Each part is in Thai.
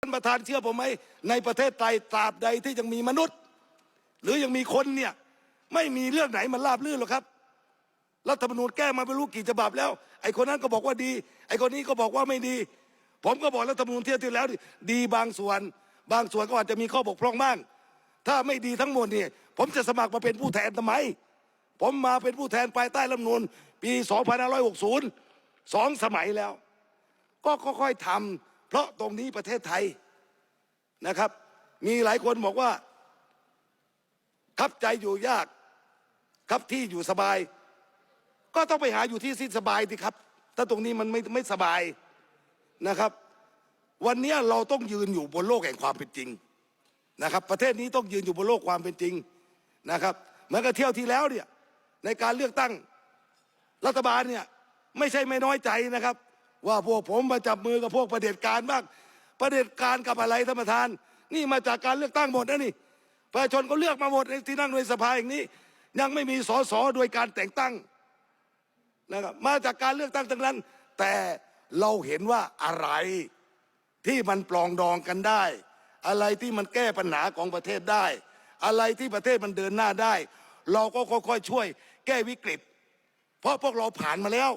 ท่านประธานเชื่อผมไหมในประเทศไทยตราบใดที่ยังมีมนุษย์ หรือยังมีคนเนี่ยไม่มีเรื่องไหนมันราบรื่นหรอกครับรัฐธรรมนูญแก้มาไม่รู้กี่ฉบับแล้ว ไอ้คนนั้นก็บอกว่าดี ไอ้คนนี้ก็บอกว่าไม่ดี ผมก็บอกรัฐธรรมนูญเที่ยวที่แล้ว ดีบางส่วน บางส่วนก็อาจจะมีข้อบกพร่องบ้างถ้าไม่ดีทั้งหมดเนี่ยผมจะสมัครมาเป็นผู้แทนทำไม ผมมาเป็นผู้แทนภายใต้รัฐธรรมนูญปี 2560สองสมัยแล้ว ก็ค่อยๆทำ เพราะตรงนี้ประเทศไทยนะครับ มีหลายคนบอกว่าคับใจอยู่ยาก ครับที่อยู่สบาย ก็ต้องไปหาอยู่ที่ที่สบายสิครับ ถ้าตรงนี้มันไม่ไม่สบายนะครับ วันนี้เราต้องยืนอยู่บนโลกแห่งความเป็นจริงนะครับ ประเทศนี้ต้องยืนอยู่บนโลกความเป็นจริงนะครับเหมือนกับเที่ยวที่แล้วเนี่ยในการเลือกตั้งรัฐบาลเนี่ยไม่ใช่ไม่น้อยใจนะครับ ว่าพวกผมมาจับมือกับพวกประเด็จการบ้างประเด็จการกับอะไรท่านประธาน นี่มาจากการเลือกตั้งหมดนะนี่ประชาชนก็เลือกมาหมดในที่นั่งในสภาอย่างนี้ ยังไม่มีสสโดยการแต่งตั้งนะครับมาจากการเลือกตั้งทั้งนั้น แต่เราเห็นว่าอะไรที่มันปลองดองกันได้ อะไรที่มันแก้ปัญหาของประเทศได้ อะไรที่ประเทศมันเดินหน้าได้ เราก็ค่อยๆช่วย แก้วิกฤต เพราะพวกเราผ่านมาแล้ว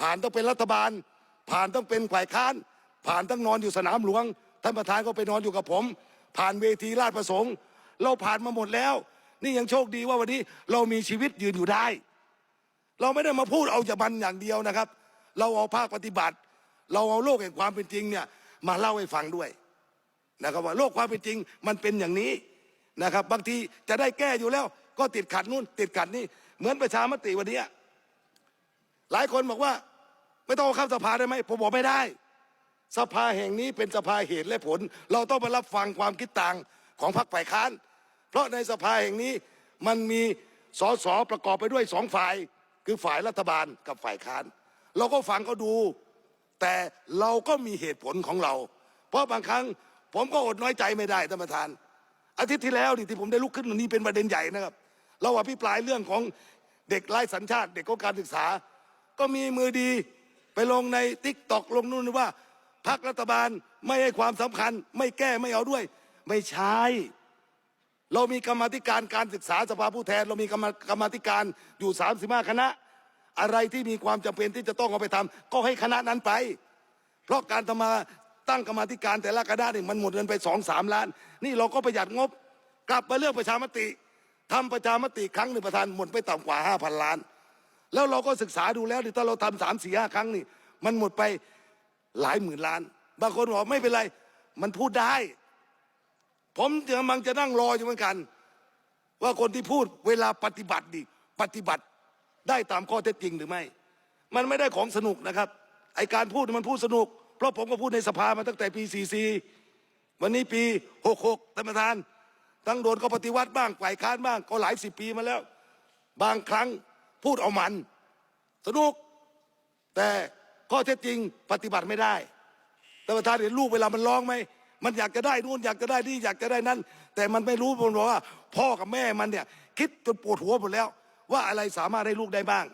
ผ่านต้องเป็นรัฐบาล ผ่านต้องเป็นฝ่ายค้าน ผ่านต้องนอนอยู่สนามหลวง ท่านประธานก็ไปนอนอยู่กับผม ผ่านเวทีราชประสงค์ เราผ่านมาหมดแล้ว นี่ยังโชคดีว่าวันนี้เรามีชีวิตยืนอยู่ได้ เราไม่ได้มาพูดเอาจะบันอย่างเดียวนะครับ เราเอาภาคปฏิบัติ เราเอาโลกแห่งความเป็นจริงเนี่ยมาเล่าให้ฟังด้วยนะครับว่าโลกความเป็นจริงมันเป็นอย่างนี้นะครับบางทีจะได้แก้อยู่แล้ว ก็ติดขัดนู่นติดขัดนี่เหมือนประชามติวันนี้หลายคนบอกว่า ไม่ต้องเข้าสภาได้ไหมผมบอกไม่ได้ สภาแห่งนี้เป็นสภาเหตุและผล เราต้องไปรับฟังความคิดต่างของพรรคฝ่ายค้าน เพราะในสภาแห่งนี้มันมีสสประกอบไปด้วยสองฝ่าย คือฝ่ายรัฐบาลกับฝ่ายค้าน เราก็ฟังก็ดู แต่เราก็มีเหตุผลของเรา เพราะบางครั้งผมก็อดน้อยใจไม่ได้ท่านประธาน อาทิตย์ที่แล้วนี่ที่ผมได้ลุกขึ้นวันนี้เป็นประเด็นใหญ่นะครับ เราอภิปรายเรื่องของเด็กไร้สัญชาติ เด็กของการศึกษา ก็มีมือดี ไปลงในติ๊กตอกลงนู่นว่าพรรครัฐบาลไม่ให้ความสำคัญ ไม่แก้ไม่เอาด้วย ไม่ใช่เรามีกรรมธิการการศึกษาสภาผู้แทน เรามีกรรมกรรมธิการอยู่สามสิบห้าคณะ อะไรที่มีความจำเป็นที่จะต้องเอาไปทำก็ให้คณะนั้นไป เพราะการทำมาตั้งกรรมธิการแต่ละคณะนี่มันหมดเงินไปสองสามล้าน นี่เราก็ประหยัดงบ กลับมาเรื่องประชามติทำประชามติครั้งหนึ่งประธานหมดไปต่ำกว่าห้าพันล้าน แล้วเราก็ศึกษาดูแล้วถ้าเราทำสามสี่ห้าครั้งนี่ มันหมดไปหลายหมื่นล้าน บางคนบอกไม่เป็นไร มันพูดได้ ผมกำลังจะนั่งรออยู่เหมือนกัน ว่าคนที่พูดเวลาปฏิบัติดิปฏิบัติได้ตามข้อเท็จจริงหรือไม่ มันไม่ได้ของสนุกนะครับ ไอการพูดมันพูดสนุก เพราะผมก็พูดในสภามาตั้งแต่ปี 44 วันนี้ปี 66ท่านประธาน ทั้งโดนก็ปฏิวัติบ้างฝ่ายค้านบ้างก็หลายสิบปีมาแล้ว บางครั้ง พูดเอามัน สนุก แต่ข้อเท็จจริงปฏิบัติไม่ได้ท่านประธานเห็นลูกเวลามันร้องไหมมันอยากจะได้นู่นอยากจะได้นี่อยากจะได้นั่น แต่มันไม่รู้มันบอกว่า พ่อกับแม่มันเนี่ย คิดจนปวดหัวหมดแล้ว ว่าอะไรสามารถให้ลูกได้บ้าง